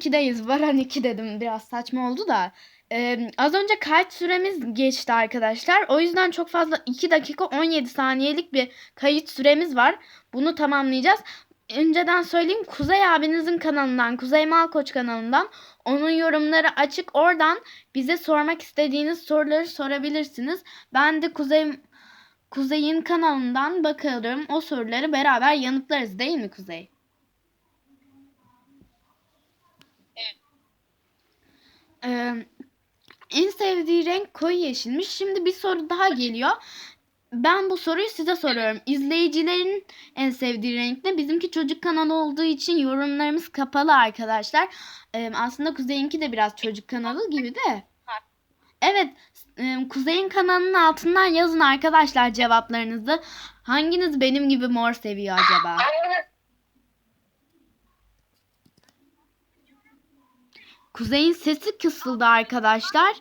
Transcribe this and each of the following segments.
2'deyiz. Varan 2 dedim. Biraz saçma oldu da. Ee, az önce kayıt süremiz geçti arkadaşlar. O yüzden çok fazla 2 dakika 17 saniyelik bir kayıt süremiz var. Bunu tamamlayacağız. Önceden söyleyeyim Kuzey abinizin kanalından, Kuzey Malkoç kanalından onun yorumları açık. Oradan bize sormak istediğiniz soruları sorabilirsiniz. Ben de Kuzey Kuzey'in kanalından bakarım. O soruları beraber yanıtlarız değil mi Kuzey? Evet. Ee, en sevdiği renk koyu yeşilmiş. Şimdi bir soru daha geliyor. Ben bu soruyu size soruyorum. İzleyicilerin en sevdiği renk ne? Bizimki çocuk kanalı olduğu için yorumlarımız kapalı arkadaşlar. Ee, aslında Kuzey'inki de biraz çocuk kanalı gibi de. Evet, Kuzey'in kanalının altından yazın arkadaşlar cevaplarınızı. Hanginiz benim gibi mor seviyor acaba? Kuzey'in sesi kısıldı arkadaşlar.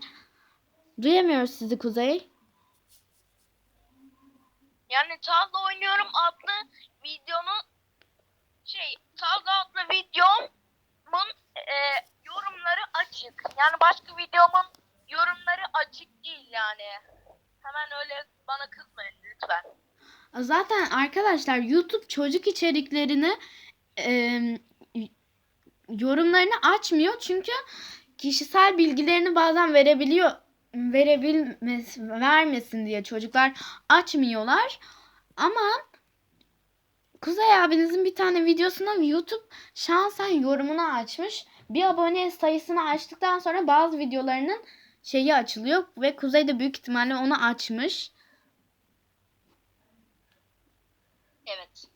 Duyamıyoruz sizi Kuzey. Yani Tazla oynuyorum adlı videonun şey Tazla adlı videomun e, yorumları açık. Yani başka videomun yorumları açık değil yani. Hemen öyle bana kızmayın lütfen. Zaten arkadaşlar YouTube çocuk içeriklerini e, yorumlarını açmıyor çünkü kişisel bilgilerini bazen verebiliyor verebilmesi vermesin diye çocuklar açmıyorlar ama Kuzey abinizin bir tane videosuna YouTube şansen yorumunu açmış. Bir abone sayısını açtıktan sonra bazı videolarının şeyi açılıyor ve Kuzey de büyük ihtimalle onu açmış. Evet.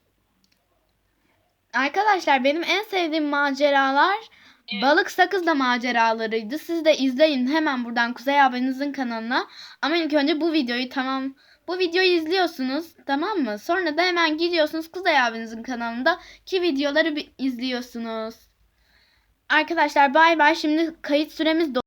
Arkadaşlar benim en sevdiğim maceralar Evet. balık sakız da maceralarıydı. Siz de izleyin hemen buradan Kuzey abinizin kanalına. Ama ilk önce bu videoyu tamam bu videoyu izliyorsunuz tamam mı? Sonra da hemen gidiyorsunuz Kuzey abinizin kanalında ki videoları izliyorsunuz. Arkadaşlar bay bay şimdi kayıt süremiz